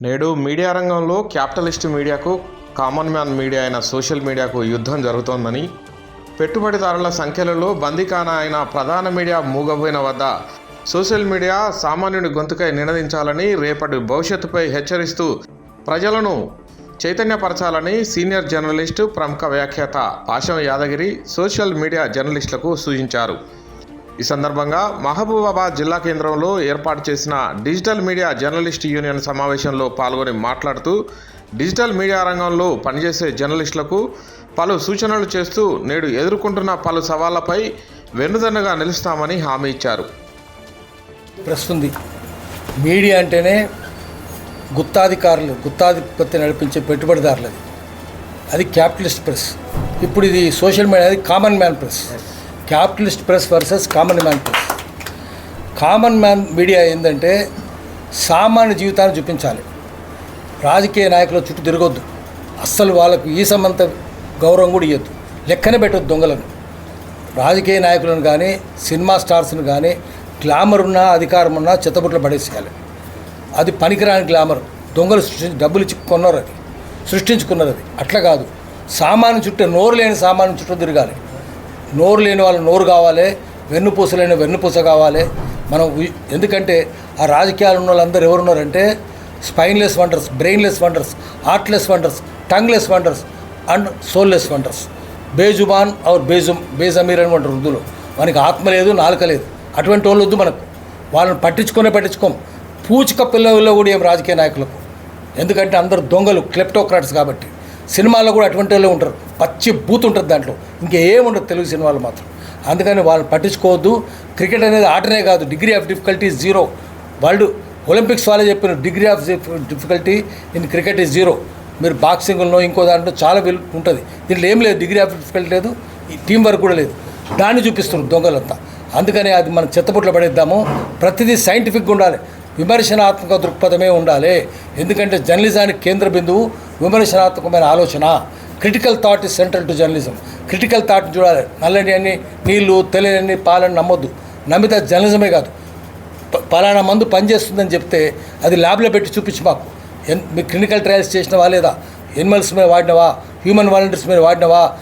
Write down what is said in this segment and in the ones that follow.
నేడు మీడియా రంగంలో క్యాపిటలిస్ట్ మీడియాకు కామన్ మ్యాన్ మీడియా అయిన సోషల్ మీడియాకు యుద్ధం జరుగుతోందని పెట్టుబడిదారుల సంఖ్యలలో బందీకాన అయిన ప్రధాన మీడియా మూగబోయిన వద్ద సోషల్ మీడియా సామాన్యుడి గొంతుకై నినదించాలని రేపటి భవిష్యత్తుపై హెచ్చరిస్తూ ప్రజలను చైతన్యపరచాలని సీనియర్ జర్నలిస్టు ప్రముఖ వ్యాఖ్యాత పాశం యాదగిరి సోషల్ మీడియా జర్నలిస్టులకు సూచించారు. ఈ సందర్భంగా మహబూబాబాద్ జిల్లా కేంద్రంలో ఏర్పాటు చేసిన డిజిటల్ మీడియా జర్నలిస్ట్ యూనియన్ సమావేశంలో పాల్గొని మాట్లాడుతూ డిజిటల్ మీడియా రంగంలో పనిచేసే జర్నలిస్టులకు పలు సూచనలు చేస్తూ నేడు ఎదుర్కొంటున్న పలు సవాళ్ళపై వెన్నుదన్నుగా నిలుస్తామని హామీ ఇచ్చారు. ప్రెస్ ఉంది మీడియా అంటేనే గుత్తాధికారులు గుత్తాధిపత్తి నడిపించే పెట్టుబడిదారులది. అది క్యాపిటలిస్ట్ ప్రెస్. ఇప్పుడు ఇది సోషల్ మీడియా అది common man press. Capitalist press versus common man press. Common man media ఏంటంటే సామాన్య జీవితాన్ని చూపించాలి. రాజకీయ నాయకుల చుట్టూ తిరగొద్దు. అస్సలు వాళ్ళకు ఈ సమంత గౌరవం కూడా ఇవ్వద్దు లెక్కనే పెట్టొద్దు దొంగలను. రాజకీయ నాయకులను కానీ సినిమా స్టార్స్ని కానీ గ్లామర్ ఉన్నా అధికారం ఉన్నా చెత్తబుట్లు పడేసేయాలి. అది పనికిరాని గ్లామర్. దొంగలు సృష్టించి డబ్బులు ఇచ్చి కొన్నారు అది సృష్టించుకున్నారు అది అట్లా కాదు. సామాన్య చుట్టూ నోరు లేని సామాన్య చుట్టూ తిరగాలి. నోరు లేని వాళ్ళు నోరు కావాలి వెన్నుపూస లేని వెన్నుపూస కావాలి. మనం ఎందుకంటే ఆ రాజకీయాలు ఉన్న వాళ్ళందరూ ఎవరున్నారంటే spineless wonders brainless wonders heartless wonders tongueless wonders and soulless wonders. బేజుబాన్ ఆర్ బేజుమ్ బేజమీర్ అని అంటారు ఉర్దూలో మనకి ఆత్మ లేదు నాలుక లేదు. అటువంటి వాళ్ళు వద్దు మనకు. వాళ్ళని పట్టించుకునే పట్టించుకోం. పూచిక పిల్లల్లో కూడా ఏం రాజకీయ నాయకులకు. ఎందుకంటే అందరు దొంగలు క్లెప్టోక్రాట్స్ కాబట్టి. సినిమాల్లో కూడా అటువంటి వాళ్ళే ఉంటారు. పచ్చి బూత్ ఉంటుంది దాంట్లో. ఇంకేముండదు తెలుగు సినిమాలు మాత్రం. అందుకని వాళ్ళని పట్టించుకోవద్దు. క్రికెట్ అనేది ఆటనే కాదు. Degree of difficulty zero world Olympics వాళ్ళే చెప్పిన degree of difficulty in cricket is zero మీరు బాక్సింగ్లో ఇంకో దాంట్లో చాలా విల్ ఉంటుంది. దీంట్లో ఏం లేదు. డిగ్రీ ఆఫ్ డిఫికల్టీ లేదు. ఈ టీం వర్క్ కూడా లేదు. దాన్ని చూపిస్తున్నారు దొంగలంతా. అందుకని అది మనం చెత్తపుట్లో పడేద్దాము. ప్రతిదీ సైంటిఫిక్గా ఉండాలి. విమర్శనాత్మక దృక్పథమే ఉండాలి. ఎందుకంటే జర్నలిజానికి కేంద్ర బిందువు విమర్శనాత్మకమైన ఆలోచన. Critical thought is central to journalism critical thought చూడాలి. నల్లని అన్ని నీళ్ళు తెలియని పాలని నమ్మొద్దు. నమ్మితే జర్నలిజమే కాదు. పలానా మందు పనిచేస్తుందని చెప్తే అది ల్యాబ్లో పెట్టి చూపించి మాకు. ఎన్ మీ క్లినికల్ ట్రయల్స్ చేసినవా లేదా? ఎనిమల్స్ మీద వాడినవా? హ్యూమన్ వాలంటీర్స్ మీద వాడినవా?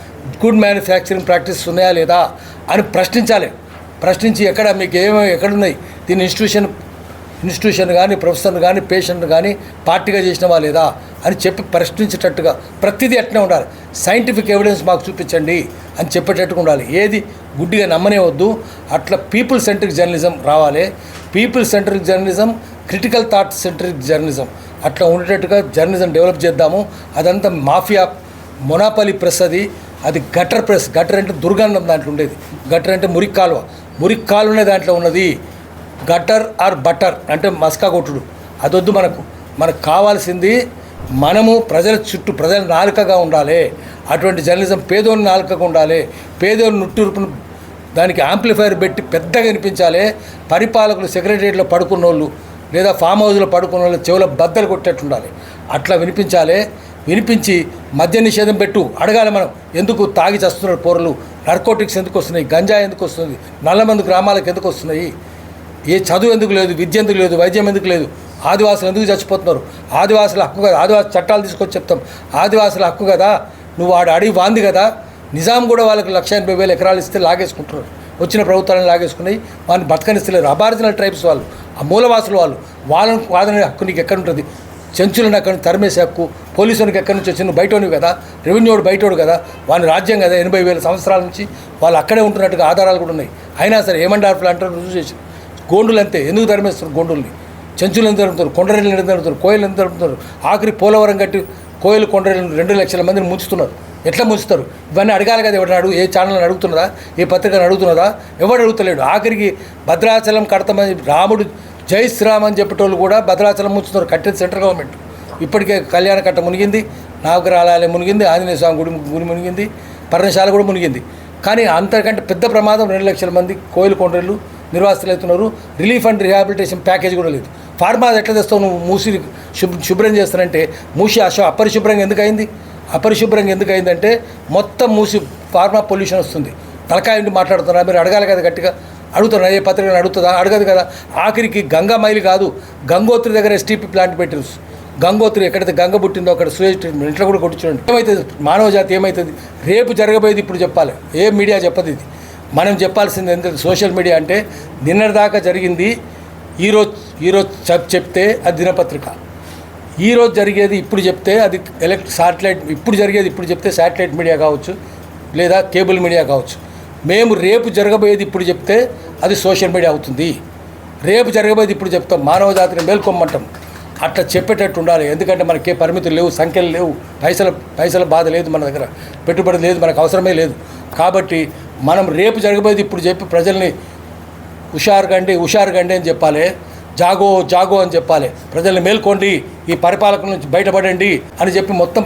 గుడ్ మ్యానుఫ్యాక్చరింగ్ ప్రాక్టీస్ ఉన్నాయా లేదా? అని ప్రశ్నించాలి. ప్రశ్నించి ఎక్కడ మీకు ఏమేమి ఎక్కడున్నాయి? దీని ఇన్స్టిట్యూషన్ ఇన్స్టిట్యూషన్ కానీ ప్రొఫెసర్ని కానీ పేషెంట్ కానీ పార్టీగా చేసినవా లేదా అని చెప్పి ప్రశ్నించేటట్టుగా ప్రతిదీ అట్నే ఉండాలి. సైంటిఫిక్ ఎవిడెన్స్ మాకు చూపించండి అని చెప్పేటట్టుగా ఉండాలి. ఏది గుడ్డిగా నమ్మనే వద్దు. అట్లా పీపుల్ సెంట్రిక్ జర్నలిజం రావాలి. People centric journalism critical thought centric journalism అట్లా ఉండేటట్టుగా జర్నలిజం డెవలప్ చేద్దాము. అదంతా మాఫియా మొనాపలి ప్రెస్ అది. అది గటర్ ప్రెస్. గటర్ అంటే దుర్గంధం దాంట్లో ఉండేది. గటర్ అంటే మురికి కాలువ మురికి కాలువనే దాంట్లో ఉన్నది. గటర్ ఆర్ బటర్ అంటే మస్కా కొట్టుడు. అదొద్దు మనకు. మనకు కావాల్సింది మనము ప్రజల చుట్టూ ప్రజల నాలుకగా ఉండాలి. అటువంటి జర్నలిజం పేదోని నాలుకగా ఉండాలి. పేదోని నుట్టూర్పును దానికి యాంప్లిఫైర్ పెట్టి పెద్దగా వినిపించాలి. పరిపాలకులు సెక్రటరియట్లో పడుకున్న వాళ్ళు లేదా ఫామ్ హౌస్లో పడుకున్న వాళ్ళు చెవుల బద్దలు కొట్టేట్టు ఉండాలి అట్లా వినిపించాలి. వినిపించి మద్య నిషేధం పెట్టు. అడగాలి మనం ఎందుకు తాగి చస్తున్నారు పోరలు? నర్కోటిక్స్ ఎందుకు వస్తున్నాయి? గంజా ఎందుకు వస్తుంది? నల్లమందు గ్రామాలకు ఎందుకు వస్తున్నాయి? ఏ చదువు ఎందుకు లేదు విద్య ఎందుకు లేదు వైద్యం ఎందుకు లేదు ఆదివాసులు ఎందుకు చచ్చిపోతున్నారు? ఆదివాసుల హక్కు కదా ఆదివాసి చట్టాలు తీసుకొచ్చి చెప్తాం. ఆదివాసుల హక్కు కదా నువ్వు వాడు అడిగి వాంది కదా నిజాం కూడా వాళ్ళకి లక్ష ఎనభై వేల ఎకరాలు ఇస్తే లాగేసుకుంటున్నారు. వచ్చిన ప్రభుత్వాలను లాగేసుకుని వాళ్ళని బతకనిస్తలేరు అబారిజినల్ ట్రైబ్స్ వాళ్ళు ఆ మూలవాసులు వాళ్ళు వాళ్ళని వాదన హక్కు నీకు ఎక్కడ ఉంటుంది? చెంచులను అక్కడ నుంచి తరిమేసే హక్కు పోలీసులకు ఎక్కడి నుంచి వచ్చిన బయటోని కదా రెవెన్యూడు బయటోడు కదా వాని రాజ్యం కదా ఎనభై వేల సంవత్సరాల నుంచి వాళ్ళు అక్కడే ఉంటున్నట్టుగా ఆధారాలు కూడా ఉన్నాయి. అయినా సరే ఏమంటారు అంటారు రుజువు చేసి గోండులు అంతే ఎందుకు ధర్మేస్తారు గోండుల్ని? చెంచులు ఎంత తరుపుతారు కొండరేళ్ళు ఎంత తరుపుతారు కోయలు ఎంత తరుపుతారు ఆఖరి పోలవరం కట్టి కోయలు కొండరేళ్ళు రెండు లక్షల మందిని ముంచుతున్నారు. ఎట్లా ముంచుతారు? ఇవన్నీ అడగాలి కదా ఎవరిని అడుగు ఏ ఛానల్ని అడుగుతున్నదా ఏ పత్రికను అడుగుతున్నదా ఎవడు అడుగుతలేడు. ఆఖరికి భద్రాచలం కడతామని రాముడు జై శ్రీరామ్ అని చెప్పేటోళ్ళు కూడా భద్రాచలం ముంచుతున్నారు కట్టేది సెంట్రల్ గవర్నమెంట్. ఇప్పటికే కళ్యాణ కట్ట మునిగింది నాగరాలయం మునిగింది ఆంజనేయ స్వామి గుడి గుడి మునిగింది పర్ణశాల కూడా మునిగింది. కానీ అంతకంటే పెద్ద ప్రమాదం రెండు లక్షల మంది కోయిలు కొండలు నిర్వాసితులు అవుతున్నారు. రిలీఫ్ అండ్ రిహాబిలిటేషన్ ప్యాకేజ్ కూడా లేదు. ఫార్మా ఎట్లా తెస్తావు నువ్వు? మూసి శుభ్రం చేస్తానంటే మూసి అశో అపరిశుభ్రంగా ఎందుకు అయింది? అపరిశుభ్రంగా ఎందుకు అయిందంటే మొత్తం మూసి ఫార్మా పొల్యూషన్ వస్తుంది. తలకాయ ఉండి మాట్లాడుతున్నా మీరు అడగాలి కదా గట్టిగా. అడుగుతున్నా ఏ పత్రిక అడుగుతుందా? అడగదు కదా. ఆఖరికి గంగా మైలు కాదు గంగోత్రి దగ్గర ఎస్టీపీ ప్లాంట్ పెట్టారు. గంగోత్రి ఎక్కడైతే గంగ పుట్టిందో అక్కడ సూయజ్ ట్రీట్మెంట్ ఇంట్లో కూడా కొట్టించండి. ఏమవుతుంది మానవ జాతి ఏమవుతుంది రేపు జరగబోయేది ఇప్పుడు చెప్పాలి. ఏ మీడియా చెప్పదు ఇది. మనం చెప్పాల్సింది ఏంటంటే సోషల్ మీడియా అంటే నిన్నటిదాకా జరిగింది ఈరోజు ఈరోజు చెప్తే అది దినపత్రిక. ఈరోజు జరిగేది ఇప్పుడు చెప్తే అది ఎలక్ట్ శాటిలైట్ ఇప్పుడు జరిగేది ఇప్పుడు చెప్తే శాటిలైట్ మీడియా కావచ్చు లేదా కేబుల్ మీడియా కావచ్చు. మేము రేపు జరగబోయేది ఇప్పుడు చెప్తే అది సోషల్ మీడియా అవుతుంది. రేపు జరగబోయేది ఇప్పుడు చెప్తాం మానవ జాతిని మేల్కొమ్మంటాం. అట్లా చెప్పేటట్టు ఉండాలి. ఎందుకంటే మనకి ఏ పరిమితులు లేవు సంఖ్యలు లేవు పైసల పైసల బాధ లేదు మన దగ్గర. పెట్టుబడి లేదు మనకు అవసరమే లేదు. కాబట్టి మనం రేపు జరగబోయేది ఇప్పుడు చెప్పి ప్రజల్ని హుషారు హుషారుగండి హుషారు అని చెప్పాలి. జాగో జాగో అని చెప్పాలి. ప్రజల్ని మేల్కోండి ఈ పరిపాలక నుంచి బయటపడండి అని చెప్పి మొత్తం